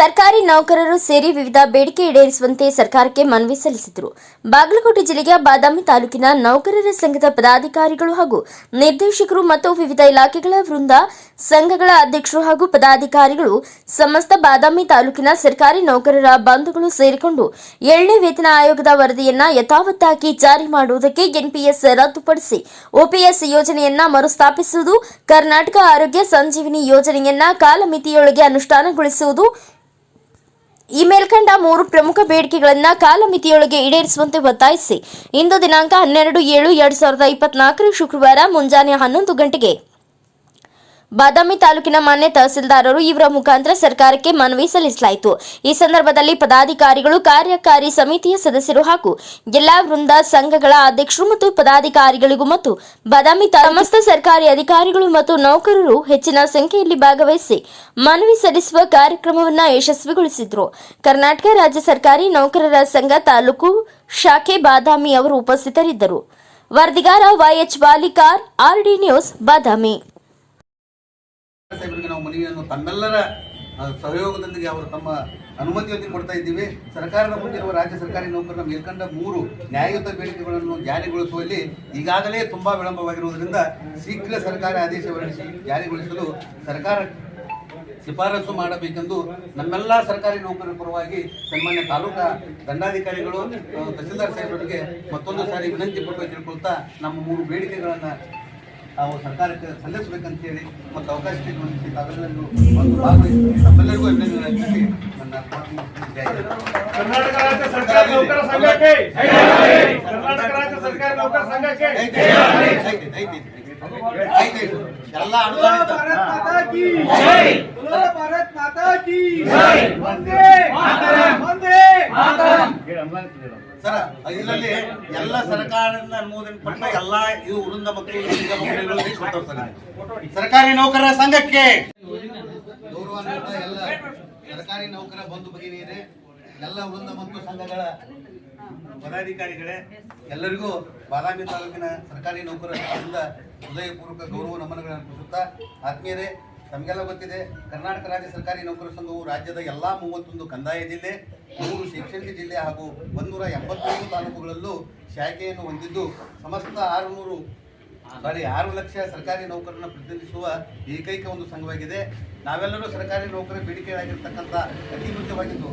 ಸರ್ಕಾರಿ ನೌಕರರು ಸೇರಿ ವಿವಿಧ ಬೇಡಿಕೆ ಈಡೇರಿಸುವಂತೆ ಸರ್ಕಾರಕ್ಕೆ ಮನವಿ ಸಲ್ಲಿಸಿದರು. ಬಾಗಲಕೋಟೆ ಜಿಲ್ಲೆಯ ಬಾದಾಮಿ ತಾಲೂಕಿನ ನೌಕರರ ಸಂಘದ ಪದಾಧಿಕಾರಿಗಳು ಹಾಗೂ ನಿರ್ದೇಶಕರು ಮತ್ತು ವಿವಿಧ ಇಲಾಖೆಗಳ ವೃಂದ ಸಂಘಗಳ ಅಧ್ಯಕ್ಷರು ಹಾಗೂ ಪದಾಧಿಕಾರಿಗಳು ಸಮಸ್ತ ಬಾದಾಮಿ ತಾಲೂಕಿನ ಸರ್ಕಾರಿ ನೌಕರರ ಬಂಧುಗಳು ಸೇರಿಕೊಂಡು ಏಳನೇ ವೇತನ ಆಯೋಗದ ವರದಿಯನ್ನ ಯಥಾವತ್ತಾಗಿ ಜಾರಿ ಮಾಡುವುದಕ್ಕೆ ಎನ್ಪಿಎಸ್ ರದ್ದುಪಡಿಸಿ ಓಪಿಎಸ್ ಯೋಜನೆಯನ್ನ ಮರುಸ್ಥಾಪಿಸುವುದು, ಕರ್ನಾಟಕ ಆರೋಗ್ಯ ಸಂಜೀವಿನಿ ಯೋಜನೆಯನ್ನ ಕಾಲಮಿತಿಯೊಳಗೆ ಅನುಷ್ಠಾನಗೊಳಿಸುವುದು ಈ ಮೇಲ್ಕಂಡ ಮೂರು ಪ್ರಮುಖ ಬೇಡಿಕೆಗಳನ್ನ ಕಾಲಮಿತಿಯೊಳಗೆ ಈಡೇರಿಸುವಂತೆ ಒತ್ತಾಯಿಸಿ. ಇಂದು ದಿನಾಂಕ ಹನ್ನೆರಡು ಏಳು ಎರಡು ಸಾವಿರದ ಇಪ್ಪತ್ನಾಲ್ಕರ ಶುಕ್ರವಾರ ಮುಂಜಾನೆ ಹನ್ನೊಂದು ಗಂಟೆಗೆ ಬಾದಾಮಿ ತಾಲೂಕಿನ ಮಾನ್ಯ ತಹಸೀಲ್ದಾರರು ಇವರ ಮುಖಾಂತರ ಸರ್ಕಾರಕ್ಕೆ ಮನವಿ ಸಲ್ಲಿಸಲಾಯಿತು. ಈ ಸಂದರ್ಭದಲ್ಲಿ ಪದಾಧಿಕಾರಿಗಳು, ಕಾರ್ಯಕಾರಿ ಸಮಿತಿಯ ಸದಸ್ಯರು ಹಾಗೂ ಎಲ್ಲಾ ವೃಂದ ಸಂಘಗಳ ಅಧ್ಯಕ್ಷರು ಮತ್ತು ಪದಾಧಿಕಾರಿಗಳಿಗೂ ಮತ್ತು ಬಾದಾಮಿ ಸಮಸ್ತ ಸರ್ಕಾರಿ ಅಧಿಕಾರಿಗಳು ಮತ್ತು ನೌಕರರು ಹೆಚ್ಚಿನ ಸಂಖ್ಯೆಯಲ್ಲಿ ಭಾಗವಹಿಸಿ ಮನವಿ ಸಲ್ಲಿಸುವ ಕಾರ್ಯಕ್ರಮವನ್ನು ಯಶಸ್ವಿಗೊಳಿಸಿದ್ರು. ಕರ್ನಾಟಕ ರಾಜ್ಯ ಸರ್ಕಾರಿ ನೌಕರರ ಸಂಘ ತಾಲೂಕು ಶಾಖೆ ಬಾದಾಮಿ ಅವರು ಉಪಸ್ಥಿತರಿದ್ದರು. ವರದಿಗಾರ Y H Walikar R D news, Badami. ತಮ್ಮೆಲ್ಲರ ಸಹಯೋಗದೊಂದಿಗೆ ಅವರು ತಮ್ಮ ಅನುಮತಿಯೊಂದಿಗೆ ಕೊಡ್ತಾ ಇದ್ದೀವಿ. ಸರ್ಕಾರದ ಮುಂದಿರುವ ರಾಜ್ಯ ಸರ್ಕಾರಿ ನೌಕರರ ಮೇಲ್ಕಂಡ ಮೂರು ನ್ಯಾಯಯುತ ಬೇಡಿಕೆಗಳನ್ನು ಜಾರಿಗೊಳಿಸುವಲ್ಲಿ ಈಗಾಗಲೇ ತುಂಬ ವಿಳಂಬವಾಗಿರುವುದರಿಂದ ಶೀಘ್ರ ಸರ್ಕಾರ ಆದೇಶ ಹೊರಡಿಸಿ ಜಾರಿಗೊಳಿಸಲು ಸರ್ಕಾರ ಶಿಫಾರಸು ಮಾಡಬೇಕೆಂದು ನಮ್ಮೆಲ್ಲ ಸರ್ಕಾರಿ ನೌಕರರ ಪರವಾಗಿ ಸನ್ಮಾನ್ಯ ತಾಲೂಕಾ ದಂಡಾಧಿಕಾರಿಗಳು ತಹಸೀಲ್ದಾರ್ ಸಾಹೇಬರಿಗೆ ಮತ್ತೊಂದು ಸಾರಿ ವಿನಂತಿ ಪಟ್ಟು ತಿಳ್ಕೊಳ್ತಾ ನಮ್ಮ ಮೂರು ಬೇಡಿಕೆಗಳನ್ನು ನಾವು ಸರ್ಕಾರಕ್ಕೆ ಸಲ್ಲಿಸಬೇಕಂತೇಳಿ ಮತ್ತು ಅವಕಾಶ ನೀಡುವಂತೆ ತಾವೆಲ್ಲರಿಗೂ ಒಂದು ಭಾಗವಹಿಸಿ ತಮ್ಮೆಲ್ಲರಿಗೂ ಅಭಿನಂದನೆ ನನ್ನ. ಕರ್ನಾಟಕ ರಾಜ್ಯ ಸರ್ಕಾರ ನೌಕರ ಸಂಘಕ್ಕೆ. ಕರ್ನಾಟಕ ರಾಜ್ಯ ಸರ್ಕಾರ ನೌಕರ ಸಂಘಕ್ಕೆ. ಎಲ್ಲ ಅನುದಾನಿತ ಭಾರತ್ ಮಾತಾ ಕಿ. ವಂದೇ ವಂದೇ. ಸರ ಇದರಲ್ಲಿ ಎಲ್ಲ ಸರ್ಕಾರದಿಂದ ಅನುಮೋದನೆ ಪಟ್ಟ ಎಲ್ಲ ಇದು ವೃಂದ ಇದು. ಸರ್ಕಾರಿ ನೌಕರರ ಸಂಘಕ್ಕೆ ಗೌರವ ಎಲ್ಲ ಸರ್ಕಾರಿ ನೌಕರ ಬಂಧು ಭಗಿನಿಯರೇ ಎಲ್ಲ ವೃಂದ ಮತ್ತು ಸಂಘಗಳ ಪದಾಧಿಕಾರಿಗಳೇ, ಎಲ್ಲರಿಗೂ ಬಾದಾಮಿ ತಾಲೂಕಿನ ಸರ್ಕಾರಿ ನೌಕರರಿಂದ ಹೃದಯಪೂರ್ವಕ ಗೌರವ ನಮನಗಳನ್ನು ಅರ್ಪಿಸುತ್ತಾ ಆತ್ಮೀಯರೇ ತಮಗೆಲ್ಲ ಗೊತ್ತಿದೆ, ಕರ್ನಾಟಕ ರಾಜ್ಯ ಸರ್ಕಾರಿ ನೌಕರ ಸಂಘವು ರಾಜ್ಯದ ಎಲ್ಲ ಮೂವತ್ತೊಂದು ಕಂದಾಯ ಜಿಲ್ಲೆ, ಮೂರು ಶೈಕ್ಷಣಿಕ ಜಿಲ್ಲೆ ಹಾಗೂ ಒಂದೂರ ಎಂಬತ್ತೈದು ತಾಲೂಕುಗಳಲ್ಲೂ ಶಾಖೆಯನ್ನು ಹೊಂದಿದ್ದು, ಸಮಸ್ತ ಆರುನೂರು, ಸಾರಿ, ಆರು ಲಕ್ಷ ಸರ್ಕಾರಿ ನೌಕರರನ್ನು ಪ್ರತಿನಿಧಿಸುವ ಏಕೈಕ ಒಂದು ಸಂಘವಾಗಿದೆ. ನಾವೆಲ್ಲರೂ ಸರ್ಕಾರಿ ನೌಕರ ಬೇಡಿಕೆಯಾಗಿರ್ತಕ್ಕಂಥ ಅತಿ ಮುಖ್ಯವಾಗಿದ್ದು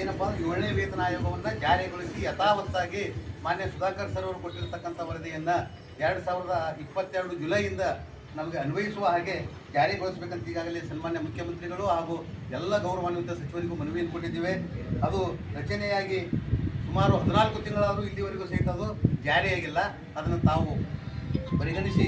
ಏನಪ್ಪ ಅಂದ್ರೆ ಏಳನೇ ವೇತನ ಆಯೋಗವನ್ನು ಜಾರಿಗೊಳಿಸಿ ಯಥಾವತ್ತಾಗಿ ಮಾನ್ಯ ಸುಧಾಕರ್ ಸರ್ ಅವರು ಕೊಟ್ಟಿರ್ತಕ್ಕಂಥ ವರದಿಯನ್ನು ಎರಡು ಸಾವಿರದ ಇಪ್ಪತ್ತೆರಡು ಜುಲೈಯಿಂದ ನಮಗೆ ಅನ್ವಯಿಸುವ ಹಾಗೆ ಜಾರಿಗೊಳಿಸಬೇಕಂತ ಈಗಾಗಲೇ ಸನ್ಮಾನ್ಯ ಮುಖ್ಯಮಂತ್ರಿಗಳು ಹಾಗೂ ಎಲ್ಲ ಗೌರವಾನ್ವಿತ ಸಚಿವರಿಗೂ ಮನವಿಯನ್ನು ಕೊಟ್ಟಿದ್ದೇವೆ. ಅದು ರಚನೆಯಾಗಿ ಸುಮಾರು ಹದಿನಾಲ್ಕು ತಿಂಗಳಾದರೂ ಇಲ್ಲಿವರೆಗೂ ಸಹಿತ ಅದು ಜಾರಿಯಾಗಿಲ್ಲ. ಅದನ್ನು ತಾವು ಪರಿಗಣಿಸಿ